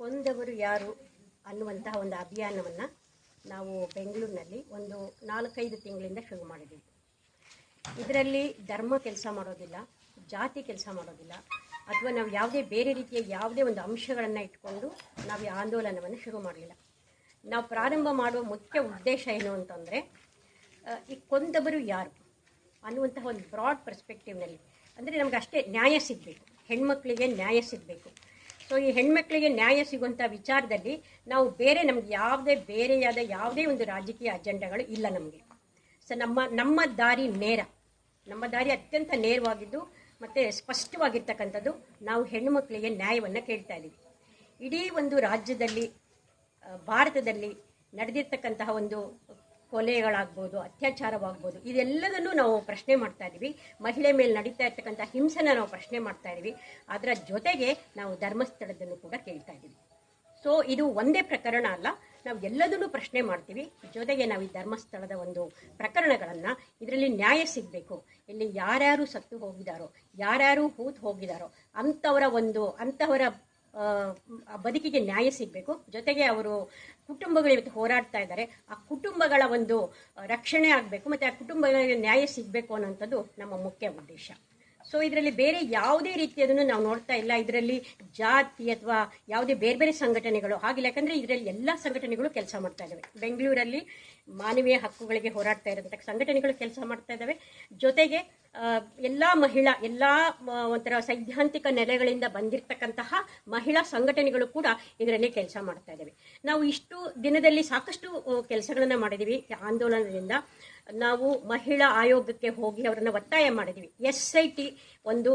ಕೊಂದವರು ಯಾರು ಅನ್ನುವಂತಹ ಒಂದು ಅಭಿಯಾನವನ್ನು ನಾವು ಬೆಂಗಳೂರಿನಲ್ಲಿ ಒಂದು ನಾಲ್ಕೈದು ತಿಂಗಳಿಂದ ಶುರು ಮಾಡಿದ್ದೀವಿ. ಇದರಲ್ಲಿ ಧರ್ಮ ಕೆಲಸ ಮಾಡೋದಿಲ್ಲ, ಜಾತಿ ಕೆಲಸ ಮಾಡೋದಿಲ್ಲ. ಅಥವಾ ನಾವು ಯಾವುದೇ ಬೇರೆ ರೀತಿಯ ಯಾವುದೇ ಒಂದು ಅಂಶಗಳನ್ನು ಇಟ್ಕೊಂಡು ನಾವು ಈ ಆಂದೋಲನವನ್ನು ಶುರು ಮಾಡಲಿಲ್ಲ. ನಾವು ಪ್ರಾರಂಭ ಮಾಡುವ ಮುಖ್ಯ ಉದ್ದೇಶ ಏನು ಅಂತಂದರೆ ಈ ಕೊಂದವರು ಯಾರು ಅನ್ನುವಂತಹ ಒಂದು ಬ್ರಾಡ್ ಪರ್ಸ್ಪೆಕ್ಟಿವ್ನಲ್ಲಿ ಅಂದರೆ ನಮಗೆ ಅಷ್ಟೇ ನ್ಯಾಯ ಸಿಗಬೇಕು. ಹೆಣ್ಮಕ್ಳಿಗೆ ನ್ಯಾಯ ಸಿಗಬೇಕು. ಸೊ ಈ ಹೆಣ್ಮಕ್ಳಿಗೆ ನ್ಯಾಯ ಸಿಗುವಂಥ ವಿಚಾರದಲ್ಲಿ ನಾವು ಬೇರೆ ನಮ್ಗೆ ಯಾವುದೇ ಬೇರೆಯಾದ ಯಾವುದೇ ಒಂದು ರಾಜಕೀಯ ಅಜೆಂಡಾಗಳು ಇಲ್ಲ ನಮಗೆ. ಸೊ ನಮ್ಮ ನಮ್ಮ ದಾರಿ ನೇರ. ನಮ್ಮ ದಾರಿ ಅತ್ಯಂತ ನೇರವಾಗಿದ್ದು ಮತ್ತು ಸ್ಪಷ್ಟವಾಗಿರ್ತಕ್ಕಂಥದ್ದು ನಾವು ಹೆಣ್ಣುಮಕ್ಕಳಿಗೆ ನ್ಯಾಯವನ್ನು ಕೇಳ್ತಾ ಇದ್ದೀವಿ. ಇಡೀ ಒಂದು ರಾಜ್ಯದಲ್ಲಿ ಭಾರತದಲ್ಲಿ ನಡೆದಿರ್ತಕ್ಕಂತಹ ಒಂದು ಕೊಲೆಗಳಾಗ್ಬೋದು, ಅತ್ಯಾಚಾರವಾಗ್ಬೋದು, ಇದೆಲ್ಲದನ್ನು ನಾವು ಪ್ರಶ್ನೆ ಮಾಡ್ತಾ ಇದ್ದೀವಿ. ಮಹಿಳೆ ಮೇಲೆ ನಡೀತಾ ಇರ್ತಕ್ಕಂಥ ಹಿಂಸೆನ ನಾವು ಪ್ರಶ್ನೆ ಮಾಡ್ತಾ ಇದ್ದೀವಿ. ಅದರ ಜೊತೆಗೆ ನಾವು ಧರ್ಮಸ್ಥಳದನ್ನು ಕೂಡ ಕೇಳ್ತಾ ಇದ್ದೀವಿ. ಸೊ ಇದು ಒಂದೇ ಪ್ರಕರಣ ಅಲ್ಲ. ನಾವು ಎಲ್ಲದನ್ನು ಪ್ರಶ್ನೆ ಮಾಡ್ತೀವಿ. ಜೊತೆಗೆ ನಾವು ಈ ಧರ್ಮಸ್ಥಳದ ಒಂದು ಪ್ರಕರಣಗಳನ್ನು ಇದರಲ್ಲಿ ನ್ಯಾಯ ಸಿಗಬೇಕು. ಇಲ್ಲಿ ಯಾರ್ಯಾರು ಸತ್ತು ಹೋಗಿದಾರೋ, ಯಾರ್ಯಾರು ಹೂತು ಹೋಗಿದಾರೋ ಅಂಥವರ ಒಂದು ಅಂಥವರ ಬದುಕಿಗೆ ನ್ಯಾಯ ಸಿಗಬೇಕು. ಜೊತೆಗೆ ಅವರು ಕುಟುಂಬಗಳು ಇವತ್ತು ಹೋರಾಡ್ತಾ ಇದ್ದಾರೆ. ಆ ಕುಟುಂಬಗಳ ಒಂದು ರಕ್ಷಣೆ ಆಗಬೇಕು ಮತ್ತು ಆ ಕುಟುಂಬಗಳಿಗೆ ನ್ಯಾಯ ಸಿಗಬೇಕು ಅನ್ನೋಂಥದ್ದು ನಮ್ಮ ಮುಖ್ಯ ಉದ್ದೇಶ. ಸೊ ಇದರಲ್ಲಿ ಬೇರೆ ಯಾವುದೇ ರೀತಿಯದನ್ನು ನಾವು ನೋಡ್ತಾ ಇಲ್ಲ. ಇದರಲ್ಲಿ ಜಾತಿ ಅಥವಾ ಯಾವುದೇ ಬೇರೆ ಬೇರೆ ಸಂಘಟನೆಗಳು ಹಾಗಿಲ್ಲ. ಯಾಕಂದರೆ ಇದರಲ್ಲಿ ಎಲ್ಲ ಸಂಘಟನೆಗಳು ಕೆಲಸ ಮಾಡ್ತಾ ಇದ್ದಾವೆ. ಬೆಂಗಳೂರಲ್ಲಿ ಮಾನವೀಯ ಹಕ್ಕುಗಳಿಗೆ ಹೋರಾಡ್ತಾ ಇರೋಂಥ ಸಂಘಟನೆಗಳು ಕೆಲಸ ಮಾಡ್ತಾ ಇದ್ದಾವೆ. ಜೊತೆಗೆ ಎಲ್ಲ ಮಹಿಳಾ, ಎಲ್ಲ ಒಂಥರ ಸೈದ್ಧಾಂತಿಕ ನೆಲೆಗಳಿಂದ ಬಂದಿರತಕ್ಕಂತಹ ಮಹಿಳಾ ಸಂಘಟನೆಗಳು ಕೂಡ ಇದರಲ್ಲಿ ಕೆಲಸ ಮಾಡ್ತಾ ಇದ್ದಾವೆ ನಾವು ಇಷ್ಟು ದಿನದಲ್ಲಿ ಸಾಕಷ್ಟು ಕೆಲಸಗಳನ್ನು ಮಾಡಿದ್ದೀವಿ ಆಂದೋಲನದಿಂದ. ನಾವು ಮಹಿಳಾ ಆಯೋಗಕ್ಕೆ ಹೋಗಿ ಅವರನ್ನು ಒತ್ತಾಯ ಮಾಡಿದ್ವಿ. ಎಸ್ ಐ ಟಿ ಒಂದು,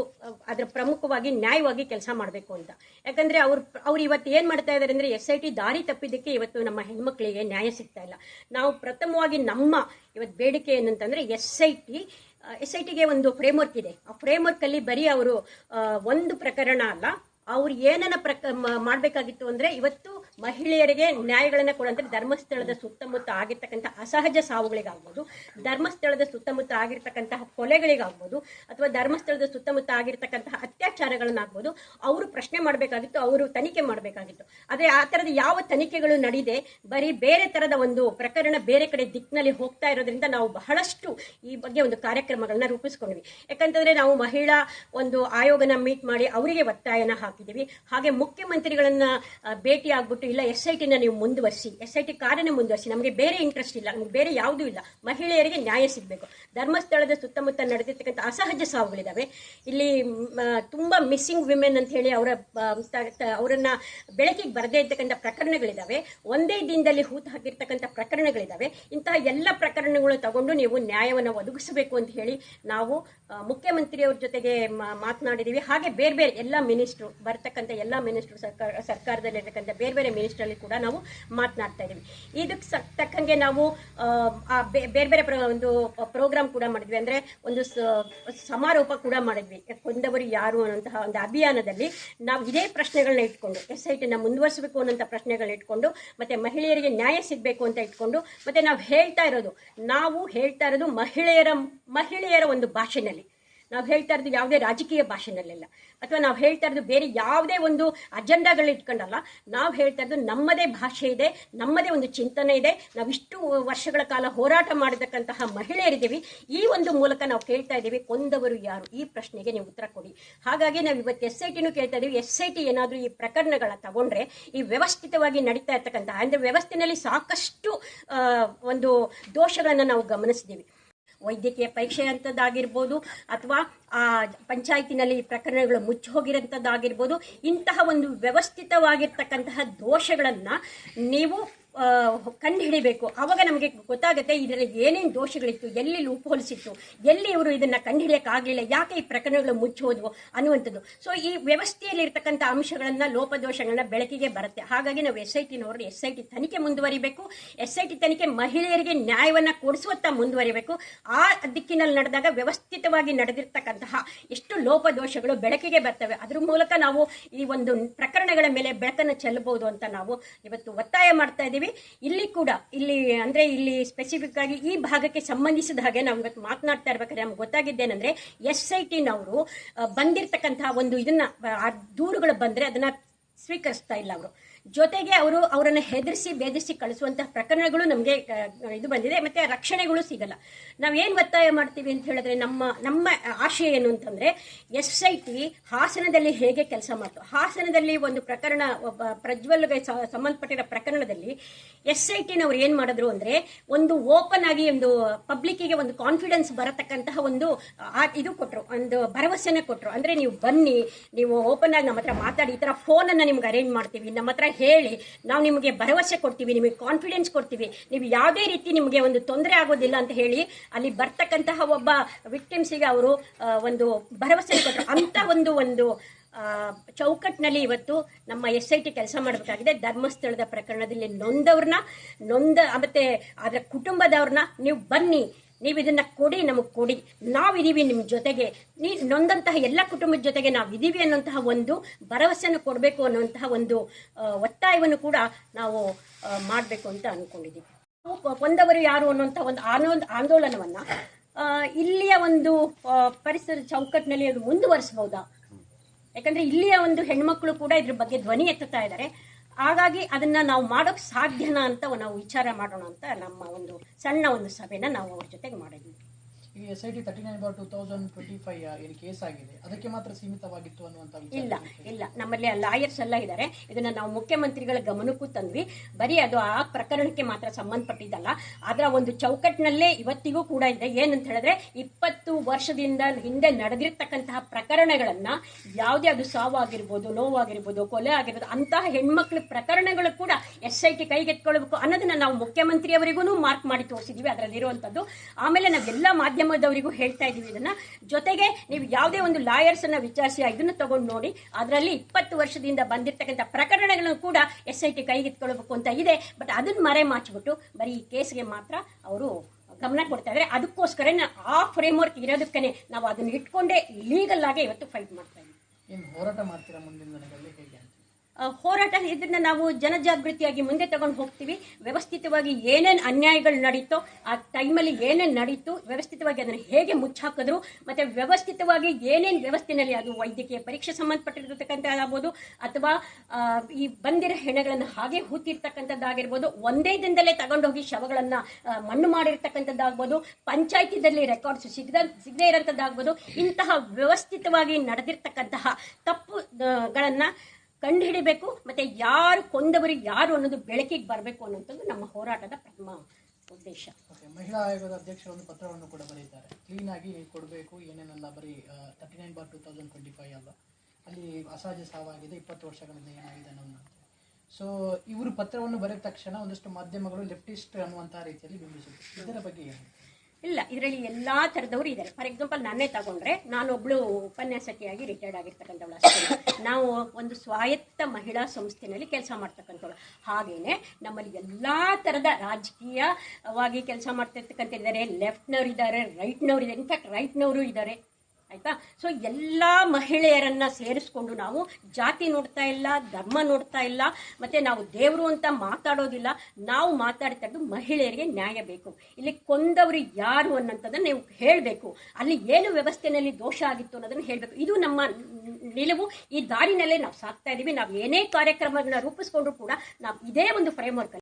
ಅದರ ಪ್ರಮುಖವಾಗಿ, ನ್ಯಾಯವಾಗಿ ಕೆಲಸ ಮಾಡಬೇಕು ಅಂತ. ಯಾಕಂದ್ರೆ ಅವ್ರು ಅವ್ರು ಇವತ್ತು ಏನು ಮಾಡ್ತಾ ಇದ್ದಾರೆ ಅಂದ್ರೆ ಎಸ್ ಐ ಟಿ ದಾರಿ ತಪ್ಪಿದ್ದಕ್ಕೆ ಇವತ್ತು ನಮ್ಮ ಹೆಣ್ಮಕ್ಳಿಗೆ ನ್ಯಾಯ ಸಿಗ್ತಾ ಇಲ್ಲ. ನಾವು ಪ್ರಥಮವಾಗಿ ನಮ್ಮ ಇವತ್ತು ಬೇಡಿಕೆ ಏನಂತಂದ್ರೆ S I T S I ಟಿಗೆ ಒಂದು ಫ್ರೇಮ್ವರ್ಕ್ ಇದೆ. ಆ ಫ್ರೇಮ್ವರ್ಕಲ್ಲಿ ಬರೀ ಅವರು ಒಂದು ಪ್ರಕರಣ ಅಲ್ಲ, ಅವ್ರು ಏನನ್ನ ಪ್ರಕ ಮಾಡ್ಬೇಕಾಗಿತ್ತು ಅಂದ್ರೆ ಇವತ್ತು ಮಹಿಳೆಯರಿಗೆ ನ್ಯಾಯಗಳನ್ನು ಕೊಡುವಂಥ ಧರ್ಮಸ್ಥಳದ ಸುತ್ತಮುತ್ತ ಆಗಿರ್ತಕ್ಕಂಥ ಅಸಹಜ ಸಾವುಗಳಿಗಾಗ್ಬೋದು, ಧರ್ಮಸ್ಥಳದ ಸುತ್ತಮುತ್ತ ಆಗಿರ್ತಕ್ಕಂತಹ ಕೊಲೆಗಳಿಗಾಗ್ಬೋದು, ಅಥವಾ ಧರ್ಮಸ್ಥಳದ ಸುತ್ತಮುತ್ತ ಆಗಿರ್ತಕ್ಕಂತಹ ಅತ್ಯಾಚಾರಗಳನ್ನಾಗ್ಬೋದು, ಅವರು ಪ್ರಶ್ನೆ ಮಾಡಬೇಕಾಗಿತ್ತು, ಅವರು ತನಿಖೆ ಮಾಡಬೇಕಾಗಿತ್ತು. ಆದರೆ ಆ ಥರದ ಯಾವ ತನಿಖೆಗಳು ನಡೆದೆ, ಬರೀ ಬೇರೆ ಥರದ ಒಂದು ಪ್ರಕರಣ ಬೇರೆ ಕಡೆ ದಿಕ್ಕಿನಲ್ಲಿ ಹೋಗ್ತಾ ಇರೋದ್ರಿಂದ ನಾವು ಬಹಳಷ್ಟು ಈ ಬಗ್ಗೆ ಒಂದು ಕಾರ್ಯಕ್ರಮಗಳನ್ನ ರೂಪಿಸ್ಕೊಂಡ್ವಿ. ಯಾಕಂತಂದ್ರೆ ನಾವು ಮಹಿಳಾ ಒಂದು ಆಯೋಗನ ಮೀಟ್ ಮಾಡಿ ಅವರಿಗೆ ಒತ್ತಾಯನ ಹಾಕಿದ್ದೀವಿ. ಹಾಗೆ ಮುಖ್ಯಮಂತ್ರಿಗಳನ್ನ ಭೇಟಿ ಆಗ್ಬಿಟ್ಟು ಇಲ್ಲ ಎಸ್ ಐ ಟಿನ ನೀವು ಮುಂದುವರಿಸಿ ಎಸ್ ಐ ಟಿ ಕಾರ್ಯನ ಮುಂದುವರಿಸಿ, ನಮಗೆ ಬೇರೆ ಇಂಟ್ರೆಸ್ಟ್ ಇಲ್ಲ, ನಮಗೆ ಬೇರೆ ಯಾವುದೂ ಇಲ್ಲ. ಮಹಿಳೆಯರಿಗೆ ನ್ಯಾಯ ಸಿಗಬೇಕು. ಧರ್ಮಸ್ಥಳದ ಸುತ್ತಮುತ್ತ ನಡೆದಿರ್ತಕ್ಕಂಥ ಅಸಹಜ ಸಾವುಗಳಿದ್ದಾವೆ ಇಲ್ಲಿ ತುಂಬ ಮಿಸ್ಸಿಂಗ್ ವಿಮೆನ್ ಅಂತ ಹೇಳಿ ಅವರ ಅವರನ್ನ ಬೆಳಕಿಗೆ ಬರದೇ ಇರ್ತಕ್ಕಂಥ ಪ್ರಕರಣಗಳಿದ್ದಾವೆ ಒಂದೇ ದಿನದಲ್ಲಿ ಹೂತು ಹಾಕಿರ್ತಕ್ಕಂಥ ಪ್ರಕರಣಗಳಿದ್ದಾವೆ ಇಂತಹ ಎಲ್ಲ ಪ್ರಕರಣಗಳು ತಗೊಂಡು ನೀವು ನ್ಯಾಯವನ್ನು ಒದಗಿಸಬೇಕು ಅಂತ ಹೇಳಿ ನಾವು ಮುಖ್ಯಮಂತ್ರಿಯವ್ರ ಜೊತೆಗೆ ಮಾತನಾಡಿದ್ದೀವಿ ಹಾಗೆ ಬೇರೆ ಬೇರೆ ಎಲ್ಲ ಮಿನಿಸ್ಟ್ರು, ಬರ್ತಕ್ಕಂಥ ಎಲ್ಲ ಮಿನಿಸ್ಟ್ರು ಸರ್ಕಾರ ಸರ್ಕಾರದಲ್ಲಿರ್ತಕ್ಕಂಥ ಬೇರೆ ಬೇರೆ ಮಿನಿಸ್ಟ್ರಲ್ಲಿ ಕೂಡ ನಾವು ಮಾತನಾಡ್ತಾ ಇದ್ದೀವಿ. ಇದಕ್ಕೆ ತಕ್ಕಂಗೆ ನಾವು ಬೇರೆ ಬೇರೆ ಒಂದು ಪ್ರೋಗ್ರಾಮ್ ಕೂಡ ಮಾಡಿದ್ವಿ. ಅಂದ್ರೆ ಒಂದು ಸಮಾರೋಪ ಕೂಡ ಮಾಡಿದ್ವಿ. ಕೊಂದವರು ಯಾರು ಅನ್ನೋಂತಹ ಒಂದು ಅಭಿಯಾನದಲ್ಲಿ ನಾವು ಇದೇ ಪ್ರಶ್ನೆಗಳನ್ನ ಇಟ್ಕೊಂಡು, ಎಸ್ ಐ ಟಿನ ಮುಂದುವರಿಸಬೇಕು ಅನ್ನೋಂಥ ಪ್ರಶ್ನೆಗಳನ್ನ ಇಟ್ಕೊಂಡು, ಮತ್ತೆ ಮಹಿಳೆಯರಿಗೆ ನ್ಯಾಯ ಸಿಗಬೇಕು ಅಂತ ಇಟ್ಕೊಂಡು, ಮತ್ತೆ ನಾವು ಹೇಳ್ತಾ ಇರೋದು, ನಾವು ಹೇಳ್ತಾ ಇರೋದು ಮಹಿಳೆಯರ ಮಹಿಳೆಯರ ಒಂದು ಭಾಷೆನಲ್ಲಿ. ನಾವು ಹೇಳ್ತಾ ಇರೋದು ಯಾವುದೇ ರಾಜಕೀಯ ಭಾಷೆನಲ್ಲಿಲ್ಲ. ಅಥವಾ ನಾವು ಹೇಳ್ತಾ ಇರೋದು ಬೇರೆ ಯಾವುದೇ ಒಂದು ಅಜೆಂಡಾಗಳು ಇಟ್ಕೊಂಡಲ್ಲ, ನಾವು ಹೇಳ್ತಾ ಇರೋದು ನಮ್ಮದೇ ಭಾಷೆ ಇದೆ, ನಮ್ಮದೇ ಒಂದು ಚಿಂತನೆ ಇದೆ ನಾವಿಷ್ಟು ವರ್ಷಗಳ ಕಾಲ ಹೋರಾಟ ಮಾಡತಕ್ಕಂತಹ ಮಹಿಳೆಯರಿದ್ದೀವಿ. ಈ ಒಂದು ಮೂಲಕ ನಾವು ಕೇಳ್ತಾ ಇದ್ದೀವಿ, ಕೊಂದವರು ಯಾರು? ಈ ಪ್ರಶ್ನೆಗೆ ನೀವು ಉತ್ತರ ಕೊಡಿ. ಹಾಗಾಗಿ ನಾವು ಇವತ್ತು ಎಸ್ ಐ ಟಿನೂ ಕೇಳ್ತಾ ಇದ್ದೀವಿ. ಎಸ್ ಐ ಟಿ ಏನಾದರೂ ಈ ಪ್ರಕರಣಗಳ ತಗೊಂಡ್ರೆ, ಈ ವ್ಯವಸ್ಥಿತವಾಗಿ ನಡೀತಾ ಇರ್ತಕ್ಕಂತಹ, ಅಂದರೆ ವ್ಯವಸ್ಥೆಯಲ್ಲಿ ಸಾಕಷ್ಟು ಒಂದು ದೋಷಗಳನ್ನು ನಾವು ಗಮನಿಸಿದ್ದೀವಿ. ವೈದ್ಯಕೀಯ ಪರೀಕ್ಷೆ ಅಂಥದ್ದಾಗಿರ್ಬೋದು ಅಥವಾ ಆ ಪಂಚಾಯತಿನಲ್ಲಿ ಪ್ರಕರಣಗಳು ಮುಚ್ಚಿ ಹೋಗಿರೋಂಥದ್ದಾಗಿರ್ಬೋದು ಇಂತಹ ಒಂದು ವ್ಯವಸ್ಥಿತವಾಗಿರ್ತಕ್ಕಂತಹ ದೋಷಗಳನ್ನು ನೀವು ಕಂಡು ಹಿಡಿಬೇಕು. ಆವಾಗ ನಮಗೆ ಗೊತ್ತಾಗುತ್ತೆ, ಇದರಲ್ಲಿ ಏನೇನು ದೋಷಗಳಿತ್ತು, ಎಲ್ಲಿ ಲೂಪೋಲ್ಸಿತ್ತು ಎಲ್ಲಿ ಇವರು ಇದನ್ನು ಕಂಡು ಹಿಡಿಯೋಕ್ಕಾಗಲಿಲ್ಲ, ಯಾಕೆ ಈ ಪ್ರಕರಣಗಳು ಮುಚ್ಚಿ ಹೋದವು ಅನ್ನುವಂಥದ್ದು. ಸೊ ಈ ವ್ಯವಸ್ಥೆಯಲ್ಲಿ ಇರ್ತಕ್ಕಂಥ ಅಂಶಗಳನ್ನು, ಲೋಪದೋಷಗಳನ್ನ ಬೆಳಕಿಗೆ ಬರುತ್ತೆ. ಹಾಗಾಗಿ ನಾವು ಎಸ್ ಐ ಟಿನವರು ಎಸ್ ಐ ಟಿ ತನಿಖೆ ಮುಂದುವರಿಬೇಕು. ಎಸ್ ಐ ಟಿ ತನಿಖೆ ಮಹಿಳೆಯರಿಗೆ ನ್ಯಾಯವನ್ನು ಕೊಡಿಸುವತ್ತ ಮುಂದುವರಿಬೇಕು. ಆ ದಿಕ್ಕಿನಲ್ಲಿ ನಡೆದಾಗ ವ್ಯವಸ್ಥಿತವಾಗಿ ನಡೆದಿರ್ತಕ್ಕಂತಹ ಎಷ್ಟು ಲೋಪದೋಷಗಳು ಬೆಳಕಿಗೆ ಬರ್ತವೆ. ಅದ್ರ ಮೂಲಕ ನಾವು ಈ ಒಂದು ಪ್ರಕರಣಗಳ ಮೇಲೆ ಬೆಳಕನ್ನು ಚೆಲ್ಲಬಹುದು ಅಂತ ನಾವು ಇವತ್ತು ಒತ್ತಾಯ ಮಾಡ್ತಾ ಇದ್ದೀವಿ. ಇಲ್ಲಿ ಕೂಡ, ಇಲ್ಲಿ ಅಂದ್ರೆ ಇಲ್ಲಿ ಸ್ಪೆಸಿಫಿಕ್ ಆಗಿ ಈ ಭಾಗಕ್ಕೆ ಸಂಬಂಧಿಸಿದ ಹಾಗೆ ನಾವು ಇವತ್ತು ಮಾತನಾಡ್ತಾ ಇರ್ಬೇಕಾದ್ರೆ ನಮ್ಗೆ ಗೊತ್ತಾಗಿದ್ದೇನೆಂದ್ರೆ ಎಸ್ ಐ ಟಿನವರು ಬಂದಿರತಕ್ಕಂತಹ ಒಂದು ಇದನ್ನ ದೂರುಗಳು ಬಂದ್ರೆ ಅದನ್ನ ಸ್ವೀಕರಿಸ್ತಾ ಇಲ್ಲ ಅವರು. ಜೊತೆಗೆ ಅವರು ಅವರನ್ನು ಹೆದರಿಸಿ ಬೇದರಿಸಿ ಕಳಿಸುವಂತಹ ಪ್ರಕರಣಗಳು ನಮಗೆ ಇದು ಬಂದಿದೆ. ಮತ್ತೆ ರಕ್ಷಣೆಗಳು ಸಿಗಲ್ಲ. ನಾವೇನು ಒತ್ತಾಯ ಮಾಡ್ತೀವಿ ಅಂತ ಹೇಳಿದ್ರೆ ನಮ್ಮ ನಮ್ಮ ಆಶಯ ಏನು ಅಂತಂದ್ರೆ ಎಸ್ ಐ ಟಿ ಹಾಸನದಲ್ಲಿ ಹೇಗೆ ಕೆಲಸ ಮಾಡ್ತು. ಹಾಸನದಲ್ಲಿ ಒಂದು ಪ್ರಕರಣ, ಒಬ್ಬ ಪ್ರಜ್ವಲ್ಗೆ ಸಂಬಂಧಪಟ್ಟಿರೋ ಪ್ರಕರಣದಲ್ಲಿ ಎಸ್ ಐ ಟಿನವ್ರು ಏನು ಮಾಡಿದ್ರು ಅಂದ್ರೆ ಒಂದು ಓಪನ್ ಆಗಿ ಒಂದು ಪಬ್ಲಿಕ್ಕಿಗೆ ಒಂದು ಕಾನ್ಫಿಡೆನ್ಸ್ ಬರತಕ್ಕಂತಹ ಒಂದು ಇದು ಕೊಟ್ಟರು ಒಂದು ಭರವಸೆನ ಕೊಟ್ಟರು ಅಂದ್ರೆ ನೀವು ಬನ್ನಿ, ನೀವು ಓಪನ್ ಆಗಿ ನಮ್ಮ ಹತ್ರ ಮಾತಾಡಿ, ಈ ಥರ ಫೋನನ್ನು ನಿಮ್ಗೆ ಅರೇಂಜ್ ಮಾಡ್ತೀವಿ. ನಮ್ಮ ಹತ್ರ ಹೇಳಿ ನಾವು ನಿಮಗೆ ಭರವಸೆ ಕೊಡ್ತೀವಿ, ನಿಮಗೆ ಕಾನ್ಫಿಡೆನ್ಸ್ ಕೊಡ್ತೀವಿ. ನೀವು ಯಾವುದೇ ರೀತಿ ನಿಮಗೆ ಒಂದು ತೊಂದರೆ ಆಗೋದಿಲ್ಲ ಅಂತ ಹೇಳಿ ಅಲ್ಲಿ ಬರ್ತಕ್ಕಂತಹ ಒಬ್ಬ ವಿಕ್ಟಿಮ್ಸಿಗೆ ಅವರು ಒಂದು ಭರವಸೆ ಕೊಟ್ಟರು ಅಂತ ಒಂದು ಒಂದು ಚೌಕಟ್ಟಿನಲ್ಲಿ ಇವತ್ತು ನಮ್ಮ ಎಸ್ ಐ ಟಿ ಕೆಲಸ ಮಾಡಬೇಕಾಗಿದೆ. ಧರ್ಮಸ್ಥಳದ ಪ್ರಕರಣದಲ್ಲಿ ನೊಂದವ್ರನ್ನ, ನೊಂದ ಮತ್ತೆ ಅದರ ಕುಟುಂಬದವ್ರನ್ನ ನೀವು ಬನ್ನಿ. ನೀವು ಇದನ್ನ ಕೊಡಿ, ನಮಗೆ ಕೊಡಿ. ನಾವಿದೀವಿ ನಿಮ್ಮ ಜೊತೆಗೆ. ನೀ ನೊಂದಂತಹ ಎಲ್ಲ ಕುಟುಂಬದ ಜೊತೆಗೆ ನಾವು ಇದೀವಿ ಅನ್ನುವಂತಹ ಒಂದು ಭರವಸೆಯನ್ನು ಕೊಡಬೇಕು ಅನ್ನುವಂತಹ ಒಂದು ಒತ್ತಾಯವನ್ನು ಕೂಡ ನಾವು ಮಾಡಬೇಕು ಅಂತ ಅನ್ಕೊಂಡಿದ್ದೀವಿ ನಾವು ಕೊಂದವರು ಯಾರು ಅನ್ನುವಂಥ ಒಂದು ಆನೋ ಆಂದೋಲನವನ್ನ ಇಲ್ಲಿಯ ಒಂದು ಪರಿಸರ ಚೌಕಟ್ಟಿನಲ್ಲಿ ಅದು ಮುಂದುವರಿಸಬಹುದಾ ಯಾಕಂದ್ರೆ ಇಲ್ಲಿಯ ಒಂದು ಹೆಣ್ಮಕ್ಳು ಕೂಡ ಇದ್ರ ಬಗ್ಗೆ ಧ್ವನಿ ಎತ್ತುತ್ತಾ ಇದ್ದಾರೆ ಹಾಗಾಗಿ ಅದನ್ನ ನಾವು ಮಾಡೋಕ್ ಸಾಧ್ಯನಾ ಅಂತ ನಾವು ವಿಚಾರ ಮಾಡೋಣ ಅಂತ ನಮ್ಮ ಒಂದು ಸಣ್ಣ ಒಂದು ಸಭೆನ ನಾವು ಅವ್ರ ಜೊತೆಗೆ ಮಾಡಿದ್ವಿ. S I T thirty nine bar two thousand twenty five ಏನು ಕೇಸ್ ಆಗಿದೆ ಅದಕ್ಕೆ ಮಾತ್ರ ಸೀಮಿತವಾಗಿತ್ತು ಅನ್ನುವಂಥ ಇಲ್ಲ ಇಲ್ಲ. ನಮ್ಮಲ್ಲಿ ಲಾಯರ್ಸ್ ಎಲ್ಲ ಇದ್ದಾರೆ ಇದನ್ನ ನಾವು ಮುಖ್ಯಮಂತ್ರಿಗಳ ಗಮನಕ್ಕೂ ತಂದ್ವಿ. ಬರೀ ಅದು ಆ ಪ್ರಕರಣಕ್ಕೆ ಮಾತ್ರ ಸಂಬಂಧಪಟ್ಟಿದ್ದಲ್ಲ. ಅದರ ಒಂದು ಚೌಕಟ್ಟಿನಲ್ಲೇ ಇವತ್ತಿಗೂ ಕೂಡ ಇದೆ. ಏನಂತ ಹೇಳಿದ್ರೆ ಇಪ್ಪತ್ತು ವರ್ಷದಿಂದ ಹಿಂದೆ ನಡೆದಿರ್ತಕ್ಕಂತಹ ಪ್ರಕರಣಗಳನ್ನ ಯಾವುದೇ ಅದು ಸಾವಾಗಿರ್ಬೋದು ನೋವಾಗಿರ್ಬೋದು ಕೊಲೆ ಆಗಿರ್ಬೋದು ಅಂತಹ ಹೆಣ್ಮಕ್ಳ ಪ್ರಕರಣಗಳು ಕೂಡ ಎಸ್ ಐ ಟಿ ಕೈಗೆತ್ಕೊಳ್ಬೇಕು ಅನ್ನೋದನ್ನ ನಾವು ಮುಖ್ಯಮಂತ್ರಿಯವರಿಗೂ ಮಾರ್ಕ್ ಮಾಡಿ ತೋರಿಸಿದೀವಿ. ಅದರಲ್ಲಿರುವಂಥದ್ದು. ಆಮೇಲೆ ನಾವೆಲ್ಲ ಮಾಧ್ಯಮದವರಿಗೂ ಹೇಳ್ತಾ ಇದೀವಿ ಇದನ್ನ. ಜೊತೆಗೆ ನೀವು ಯಾವುದೇ ಒಂದು ಲಾಯರ್ಸ್ ಅನ್ನ ವಿಚಾರಿಸಿ, ಇದನ್ನ ತಗೊಂಡು ನೋಡಿ, ಅದರಲ್ಲಿ ಇಪ್ಪತ್ತು ವರ್ಷದಿಂದ ಬಂದಿರತಕ್ಕಂಥ ಪ್ರಕರಣಗಳನ್ನು ಕೂಡ ಎಸ್ ಐ ಟಿ ಕೈಗೆತ್ಕೊಳ್ಬೇಕು ಅಂತ ಇದೆ. ಬಟ್ ಅದನ್ನ ಮರೆ ಮಾಚಿಬಿಟ್ಟು ಬರೀ ಈ ಕೇಸ್ಗೆ ಮಾತ್ರ ಅವರು ಗಮನ ಕೊಡ್ತಾ ಇದ್ದಾರೆ. ಅದಕ್ಕೋಸ್ಕರ ಆ ಫ್ರೇಮ್ ವರ್ಕ್ ಇರೋದಕ್ಕೇ ನಾವು ಅದನ್ನ ಇಟ್ಕೊಂಡೇ ಲೀಗಲ್ ಆಗಿ ಇವತ್ತು ಫೈಟ್ ಮಾಡ್ತಾ ಇದ್ದೀವಿ. ಹೋರಾಟ ಮಾಡ್ತೀರಾ ಮುಂದಿನ ಹೋರಾಟ ಇದನ್ನ ನಾವು ಜನಜಾಗೃತಿಯಾಗಿ ಮುಂದೆ ತಗೊಂಡು ಹೋಗ್ತೀವಿ. ವ್ಯವಸ್ಥಿತವಾಗಿ ಏನೇನು ಅನ್ಯಾಯಗಳು ನಡೀತೋ ಆ ಟೈಮಲ್ಲಿ ಏನೇನು ನಡೀತು, ವ್ಯವಸ್ಥಿತವಾಗಿ ಅದನ್ನು ಹೇಗೆ ಮುಚ್ಚಾಕಿದ್ರು, ಮತ್ತೆ ವ್ಯವಸ್ಥಿತವಾಗಿ ಏನೇನು ವ್ಯವಸ್ಥೆನಲ್ಲಿ ಅದು ವೈದ್ಯಕೀಯ ಪರೀಕ್ಷೆ ಸಂಬಂಧಪಟ್ಟಿರ್ತಕ್ಕಂಥದ್ದಾಗ್ಬೋದು ಅಥವಾ ಈ ಬಂದಿರೋ ಹೆಣಗಳನ್ನು ಹಾಗೆ ಹೂತಿರ್ತಕ್ಕಂಥದ್ದಾಗಿರ್ಬೋದು, ಒಂದೇ ದಿನದಲ್ಲೇ ತಗೊಂಡೋಗಿ ಶವಗಳನ್ನು ಮಣ್ಣು ಮಾಡಿರ್ತಕ್ಕಂಥದ್ದಾಗ್ಬೋದು ಪಂಚಾಯಿತಿಯಲ್ಲಿ ರೆಕಾರ್ಡ್ಸ್ ಸಿಗದ, ಸಿಗದೇ ಇರೋಂಥದ್ದಾಗ್ಬೋದು, ಇಂತಹ ವ್ಯವಸ್ಥಿತವಾಗಿ ನಡೆದಿರ್ತಕ್ಕಂತಹ ತಪ್ಪುಗಳನ್ನ ಕಂಡುಹಿಡಿಬೇಕು ಮತ್ತೆ ಯಾರು ಕೊಂದವರು ಯಾರು ಅನ್ನೋದು ಬೆಳಕಿಗೆ ಬರಬೇಕು ಅನ್ನೋಂಥದ್ದು ನಮ್ಮ ಹೋರಾಟದ ಪ್ರಥಮ ಉದ್ದೇಶ. ಮಹಿಳಾ ಆಯೋಗದ ಅಧ್ಯಕ್ಷರು ಒಂದು ಪತ್ರವನ್ನು ಕೂಡ ಬರೀತಾರೆ ಕ್ಲೀನ್ ಆಗಿ ಕೊಡಬೇಕು, ಏನೇನೆಲ್ಲ ಬರೀ thirty nine bar two thousand twenty five ಅಲ್ಲ. ಅಲ್ಲಿ ಅಸಹಜ ಸಾವಾಗಿದೆ, ಇಪ್ಪತ್ತು ವರ್ಷಗಳಿಂದ ಏನಾಗಿದೆ ಅನ್ನೋದು ಸೊ ಇವರು ಪತ್ರವನ್ನು ಬರೆದ ತಕ್ಷಣ ಒಂದಷ್ಟು ಮಾಧ್ಯಮಗಳು ಲೆಫ್ಟಿಸ್ಟ್ ಅನ್ನುವಂತಹ ರೀತಿಯಲ್ಲಿ ಬಿಂಬಿಸುತ್ತೆ. ಇದರ ಬಗ್ಗೆ ಏನು ಇಲ್ಲ, ಇದರಲ್ಲಿ ಎಲ್ಲ ಥರದವರು ಇದ್ದಾರೆ ಫಾರ್ ಎಕ್ಸಾಂಪಲ್ ನಾನೇ ತಗೊಂಡ್ರೆ ನಾನೊಬ್ಳು ಉಪನ್ಯಾಸಕಿಯಾಗಿ ರಿಟೈರ್ಡ್ ಆಗಿರ್ತಕ್ಕಂಥವಳು ಅಷ್ಟೇ. ನಾವು ಒಂದು ಸ್ವಾಯತ್ತ ಮಹಿಳಾ ಸಂಸ್ಥೆನಲ್ಲಿ ಕೆಲಸ ಮಾಡ್ತಕ್ಕಂಥವಳು. ಹಾಗೇನೆ ನಮ್ಮಲ್ಲಿ ಎಲ್ಲ ತರದ ರಾಜಕೀಯವಾಗಿ ಕೆಲಸ ಮಾಡ್ತಿರ್ತಕ್ಕಂಥ ಇದ್ದಾರೆ ಲೆಫ್ಟ್ನವ್ರು ಇದ್ದಾರೆ ರೈಟ್ನವ್ರು ಇದ್ದಾರೆ ಇನ್ಫ್ಯಾಕ್ಟ್ ರೈಟ್ನವರು ಇದ್ದಾರೆ ಆಯ್ತಾ? ಸೊ ಎಲ್ಲ ಮಹಿಳೆಯರನ್ನ ಸೇರಿಸ್ಕೊಂಡು ನಾವು ಜಾತಿ ನೋಡ್ತಾ ಇಲ್ಲ, ಧರ್ಮ ನೋಡ್ತಾ ಇಲ್ಲ, ಮತ್ತೆ ನಾವು ದೇವರು ಅಂತ ಮಾತಾಡೋದಿಲ್ಲ, ನಾವು ಮಾತಾಡ್ತಾ ಇರೋದು ಮಹಿಳೆಯರಿಗೆ ನ್ಯಾಯ ಬೇಕು. ಇಲ್ಲಿ ಕೊಂದವರು ಯಾರು ಅನ್ನೋಂಥದ್ದನ್ನು ನೀವು ಹೇಳಬೇಕು. ಅಲ್ಲಿ ಏನು ವ್ಯವಸ್ಥೆನಲ್ಲಿ ದೋಷ ಆಗಿತ್ತು ಅನ್ನೋದನ್ನು ಹೇಳಬೇಕು. ಇದು ನಮ್ಮ ನಿಲುವು. ಈ ದಾರಿನಲ್ಲೇ ನಾವು ಸಾಕ್ತಾ ಇದೀವಿ. ನಾವು ಏನೇ ಕಾರ್ಯಕ್ರಮಗಳನ್ನ ರೂಪಿಸ್ಕೊಂಡ್ರು ಕೂಡ ನಾವು ಇದೇ ಒಂದು ಫ್ರೇಮ್ ವರ್ಕ್